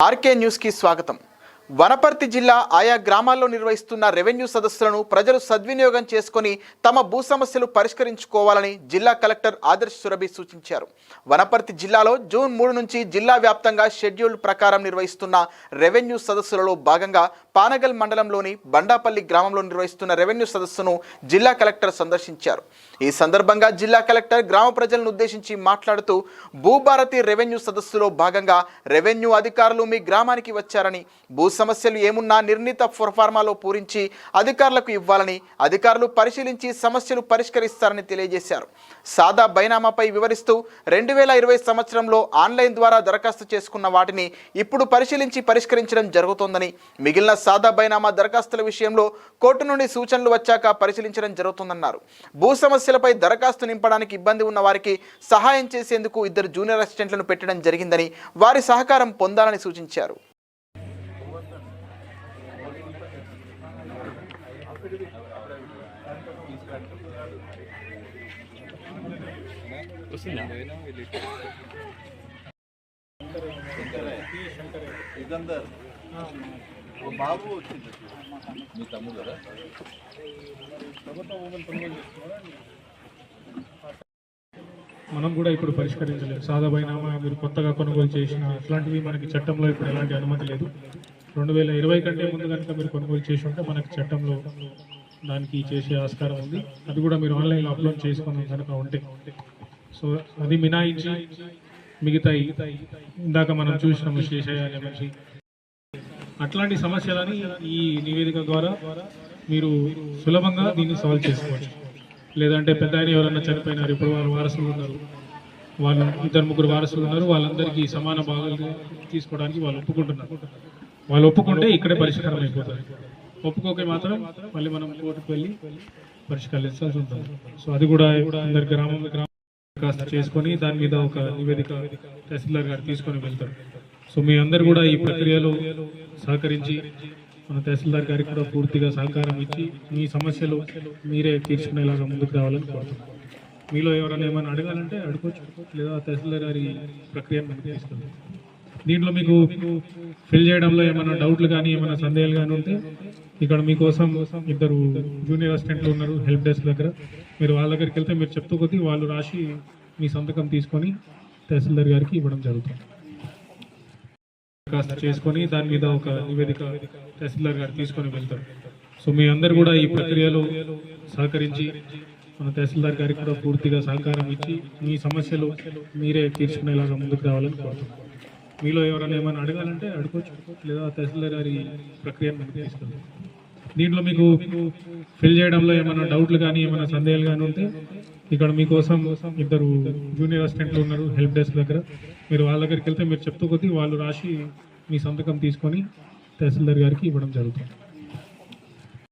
RK న్యూస్కి స్వాగతం వనపర్తి జిల్లా ఆయా గ్రామాల్లో నిర్వహిస్తున్న రెవెన్యూ సదస్సులను ప్రజలు సద్వినియోగం చేసుకొని తమ భూ సమస్యలు పరిష్కరించుకోవాలని జిల్లా కలెక్టర్ ఆదర్శ్ సురభి సూచించారు. వనపర్తి జిల్లాలో జూన్ మూడు నుంచి జిల్లా వ్యాప్తంగా షెడ్యూల్ ప్రకారం నిర్వహిస్తున్న రెవెన్యూ సదస్సులలో భాగంగా పానగల్ మండలంలోని బండాపల్లి గ్రామంలో నిర్వహిస్తున్న రెవెన్యూ సదస్సును జిల్లా కలెక్టర్ సందర్శించారు. ఈ సందర్భంగా జిల్లా కలెక్టర్ గ్రామ ప్రజలను ఉద్దేశించి మాట్లాడుతూ భూభారతి రెవెన్యూ సదస్సులో భాగంగా రెవెన్యూ అధికారులు మీ గ్రామానికి వచ్చారని భూ సమస్యలు ఏమున్నా నిర్ణీత ఫార్మాలో పూరించి అధికారులకు ఇవ్వాలని అధికారులు పరిశీలించి సమస్యలు పరిష్కరిస్తారని తెలియజేశారు. సాదా బైనామాపై వివరిస్తూ రెండు వేల ఇరవై సంవత్సరంలో ఆన్లైన్ ద్వారా దరఖాస్తు చేసుకున్న వాటిని ఇప్పుడు పరిశీలించి పరిష్కరించడం జరుగుతోందని మిగిలిన సాదా బైనామా దరఖాస్తుల విషయంలో కోర్టు నుండి సూచనలు వచ్చాక పరిశీలించడం జరుగుతుందన్నారు. భూ సమస్యలపై దరఖాస్తు నింపడానికి ఇబ్బంది ఉన్న వారికి సహాయం చేసేందుకు ఇద్దరు జూనియర్ అసిస్టెంట్లను పెట్టడం జరిగిందని వారి సహకారం పొందాలని సూచించారు. వస్తుందా బాబు వచ్చింది మీ తమ్ముడు కదా మనం కూడా ఇప్పుడు పరిష్కరించలేదు. సాదాబైనామా మీరు కొత్తగా కొనుగోలు చేసిన అట్లాంటివి మనకి చట్టంలో ఇప్పుడు ఎలాంటి అనుమతి లేదు. రెండు వేల ఇరవై కంటే ముందు కనుక మీరు కొనుగోలు చేసి ఉంటే మనకి చట్టంలో దానికి చేసే ఆస్కారం ఉంది. అది కూడా మీరు ఆన్లైన్లో అప్లోడ్ చేసుకుని కనుక ఉంటే సో అది మినాయించి మిగతా ఇందాక మనం చూసినాము శేషయ్య అనే మనిషి. అట్లాంటి సమస్యలని ఈ నివేదిక ద్వారా మీరు సులభంగా దీన్ని సాల్వ్ చేసుకోవచ్చు. లేదంటే పెద్ద ఆయన ఎవరైనా చనిపోయినారు ఇప్పుడు వారు వారసులు ఉన్నారు. వాళ్ళు ఇద్దరు ముగ్గురు వారసులు ఉన్నారు వాళ్ళందరికీ సమాన భాగాలు తీసుకోవడానికి వాళ్ళు ఒప్పుకుంటున్నారు. వాళ్ళు ఒప్పుకుంటే ఇక్కడే పరిష్కారం అయిపోతుంది. ఒప్పుకోకే మాత్రం మళ్ళీ మనం కోర్టుకు వెళ్ళి పరిష్కరించాల్సి ఉంటుంది. సో అది కూడా అందరి గ్రామం గ్రామం దరఖాస్తు చేసుకొని దాని మీద ఒక నివేదిక తహసీల్దార్ గారు తీసుకొని వెళ్తారు. సో మీ అందరు కూడా ఈ ప్రక్రియలో సహకరించి మన తహసీల్దార్ గారికి కూడా పూర్తిగా సహకారం ఇచ్చి మీ సమస్యలు మీరే తీర్చుకునేలాగా ముందుకు రావాలని కోరుతున్నాను మీలో ఎవరైనా ఏమైనా అడగాలంటే అడుకోవచ్చు లేదా తహసీల్దార్ గారి ప్రక్రియ మనకు తీసుకెళ్తాం దీంట్లో మీకు ఫిల్ చేయడంలో ఏమైనా డౌట్లు కానీ ఏమైనా సందేహాలు కానీ ఉంటే ఇక్కడ మీకోసం ఇద్దరు జూనియర్ అసిస్టెంట్లు ఉన్నారు హెల్ప్ డెస్క్ దగ్గర. మీరు వాళ్ళ దగ్గరికి వెళ్తే మీరు చెప్తూ కొద్దీ వాళ్ళు రాసి మీ సంతకం తీసుకొని తహసీల్దార్ గారికి ఇవ్వడం జరుగుతుంది. దరఖాస్తు చేసుకొని దాని మీద ఒక నివేదిక తహసీల్దార్ గారు తీసుకొని వెళ్తారు. సో మీ అందరు కూడా ఈ ప్రక్రియలో సహకరించి మన తహసీల్దార్ గారికి కూడా పూర్తిగా సహకారం ఇచ్చి మీ సమస్యలు మీరే తీర్చుకునేలాగా ముందుకు రావాలని కోరుతున్నాను మీలో ఎవరైనా ఏమైనా అడగాలంటే అడుకోవచ్చు లేదా తహసీల్దార్ గారి ప్రక్రియ మనకు తీసుకెళ్తాం దీంట్లో మీకు ఫిల్ చేయడంలో ఏమైనా డౌట్లు కానీ ఏమైనా సందేహాలు కానీ ఉంటే ఇక్కడ మీకోసం ఇద్దరు జూనియర్ అసిస్టెంట్లు ఉన్నారు హెల్ప్ డెస్క్ దగ్గర. మీరు వాళ్ళ దగ్గరికి వెళ్తే మీరు చెప్తూ కొద్దీ వాళ్ళు రాసి మీ సంతకం తీసుకొని తహసీల్దార్ గారికి ఇవ్వడం జరుగుతుంది.